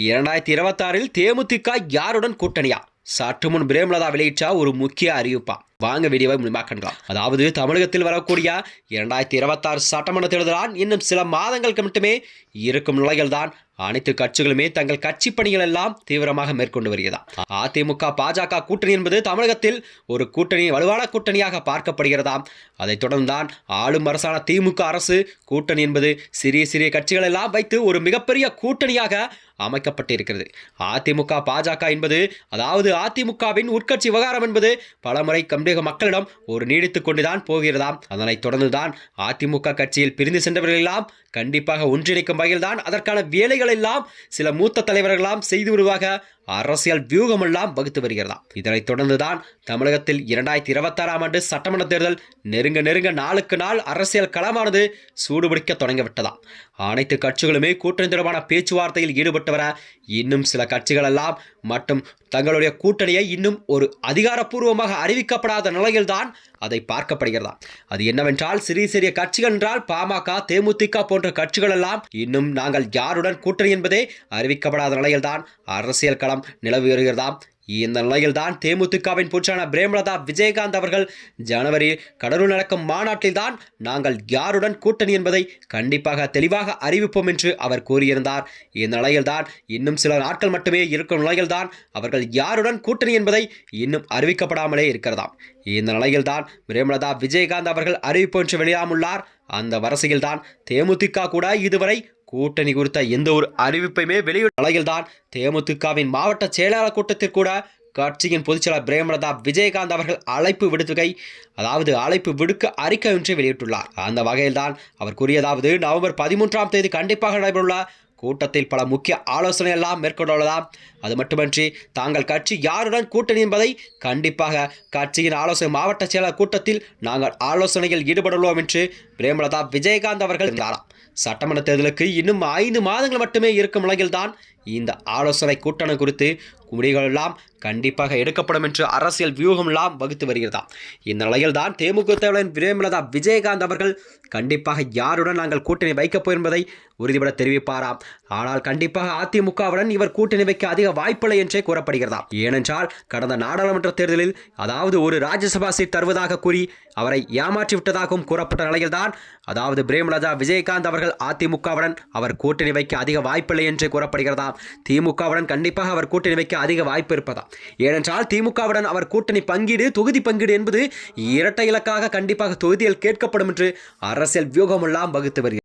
இரண்டாயிரத்தி இருபத்தாறில் தேமுதிக யாருடன் கூட்டணியா? சற்று முன் பிரேமலதா வெளியிட்டா ஒரு முக்கிய அறிவிப்பா. வாங்க வீடியோவை மூலியமா கண்டலாம் அதாவது தமிழகத்தில் வரக்கூடிய இரண்டாயிரத்தி இருபத்தாறு சட்டமன்ற தேர்தலான் இன்னும் சில மாதங்களுக்கு மட்டுமே இருக்கும் நிலையில்தான் அனைத்து கட்சிகளுமே தங்கள் கட்சி பணிகள் எல்லாம் தீவிரமாக மேற்கொண்டு வருகிறதா. அதிமுக பாஜக கூட்டணி என்பது தமிழகத்தில் ஒரு கூட்டணி வலுவான கூட்டணியாக பார்க்கப்படுகிறதாம். அதைத் தொடர்ந்துதான் ஆளும் அரசான திமுக அரசு கூட்டணி என்பது சிறிய சிறிய கட்சிகள் எல்லாம் வைத்து ஒரு மிகப்பெரிய கூட்டணியாக அமைக்கப்பட்டிருக்கிறது. அதிமுக பாஜக என்பது அதாவது அதிமுகவின் உட்கட்சி விவகாரம் என்பது பலமுறை தமிழக மக்களிடம் ஒரு நீடித்துக் கொண்டுதான் போகிறதாம். அதனைத் தொடர்ந்துதான் அதிமுக கட்சியில் பிரிந்து சென்றவர்கள் எல்லாம் கண்டிப்பாக ஒன்றிணைக்கும் வகையில்தான் அதற்கான வேலைகள் எல்லாம் சில மூத்த தலைவர்களாம் செய்து வருவாக. அரசியல் வியூகமெல்லாம் வகுத்து வருகிறதா இதனைத் தொடர்ந்துதான் தமிழகத்தில் இரண்டாயிரத்தி இருபத்தாறாம் ஆண்டு சட்டமன்ற தேர்தல் நெருங்க நெருங்க நாளுக்கு நாள் அரசியல் களமானது சூடுபிடிக்க தொடங்கிவிட்டதாம். அனைத்து கட்சிகளுமே கூட்டணி தொடர்பான பேச்சுவார்த்தையில் ஈடுபட்டு வர இன்னும் சில கட்சிகள் எல்லாம் மற்றும் தங்களுடைய கூட்டணியை இன்னும் ஒரு அதிகாரப்பூர்வமாக அறிவிக்கப்படாத நிலையில்தான் அதை பார்க்கப்படுகிறதா? அது என்னவென்றால் சிறிய சிறிய கட்சிகள் என்றால் பாமக தேமுதிக போன்ற கட்சிகள் எல்லாம் இன்னும் நாங்கள் யாருடன் கூட்டணி என்பதே அறிவிக்கப்படாத நிலையில்தான் அரசியல் களம் நிலவி வருகிறதாம் இந்த நிலையில்தான் தேமுதிகவின் புற்றான பிரேமலதா விஜயகாந்த் அவர்கள் ஜனவரி கடலூர் நடக்கும் மாநாட்டில்தான் நாங்கள் யாருடன் கூட்டணி என்பதை கண்டிப்பாக தெளிவாக அறிவிப்போம் என்று அவர் கூறியிருந்தார். இந்த நிலையில்தான் இன்னும் சில நாட்கள் மட்டுமே இருக்கும் நிலையில்தான் அவர்கள் யாருடன் கூட்டணி என்பதை இன்னும் அறிவிக்கப்படாமலே இருக்கிறதாம். இந்த நிலையில்தான் பிரேமலதா விஜயகாந்த் அவர்கள் அறிவிப்பு என்று வெளியாமுள்ளார் அந்த வரிசையில்தான் தேமுதிக கூட இதுவரை கூட்டணி குறித்த எந்த ஒரு அறிவிப்பையுமே வெளியிட்ட நிலையில்தான் தேமுதிகவின் மாவட்ட செயலாளர் கூட்டத்தில் கூட கட்சியின் பொதுச்செயலாளர் பிரேமலதா விஜயகாந்த் அவர்கள் அழைப்பு விடுத்துகை அதாவது அழைப்பு விடுக்க அறிக்கை ஒன்றை வெளியிட்டுள்ளார். அந்த வகையில்தான் அவர் கூறியதாவது நவம்பர் பதிமூன்றாம் தேதி கண்டிப்பாக நடைபெறவுள்ள கூட்டத்தில் பல முக்கிய ஆலோசனை எல்லாம் மேற்கொண்டுள்ளதாம். அது மட்டுமன்றி தாங்கள் கட்சி யாருடன் கூட்டணி என்பதை கண்டிப்பாக கட்சியின் ஆலோசனை மாவட்ட செயலர் கூட்டத்தில் நாங்கள் ஆலோசனையில் ஈடுபடுள்ளோம் என்று பிரேமலதா விஜயகாந்த் அவர்கள் இருந்தாராம் சட்டமன்ற தேர்தலுக்கு இன்னும் ஐந்து மாதங்கள் மட்டுமே இருக்கும் நிலையில்தான் இந்த ஆலோசனை கூட்டணி குறித்து முடிவுகளெல்லாம் கண்டிப்பாக எடுக்கப்படும் என்று அரசியல் வியூகம்லாம் வகுத்து வருகிறதாம் இந்த நிலையில்தான் தேமுக தலைவரின் பிரேமலதா விஜயகாந்த் அவர்கள் கண்டிப்பாக யாருடன் நாங்கள் கூட்டணி வைக்கப் போய் என்பதை உறுதிபட தெரிவிப்பாராம் ஆனால் கண்டிப்பாக அதிமுகவுடன் இவர் கூட்டணி வைக்க அதிக வாய்ப்பில்லை என்றே கூறப்படுகிறதாம் ஏனென்றால் கடந்த நாடாளுமன்ற தேர்தலில் அதாவது ஒரு ராஜ்யசபா சீட் தருவதாக கூறி அவரை ஏமாற்றி விட்டதாகவும் கூறப்பட்ட நிலையில்தான் அதாவது பிரேமலதா விஜயகாந்த் அவர்கள் அதிமுகவுடன் அவர் கூட்டணி வைக்க அதிக வாய்ப்பில்லை என்றே கூறப்படுகிறதா? திமுகவுடன் கண்டிப்பாக அவர் கூட்டணி வைக்க அதிக வாய்ப்பு இருப்பதா? ஏனென்றால் திமுகவுடன் அவர் கூட்டணி பங்கீடு தொகுதி பங்கீடு என்பது இரட்டை இலக்காக கண்டிப்பாக தொகுதியில் கேட்கப்படும் என்று அரசியல் வியூகமெல்லாம் வகுத்து வருகிறது.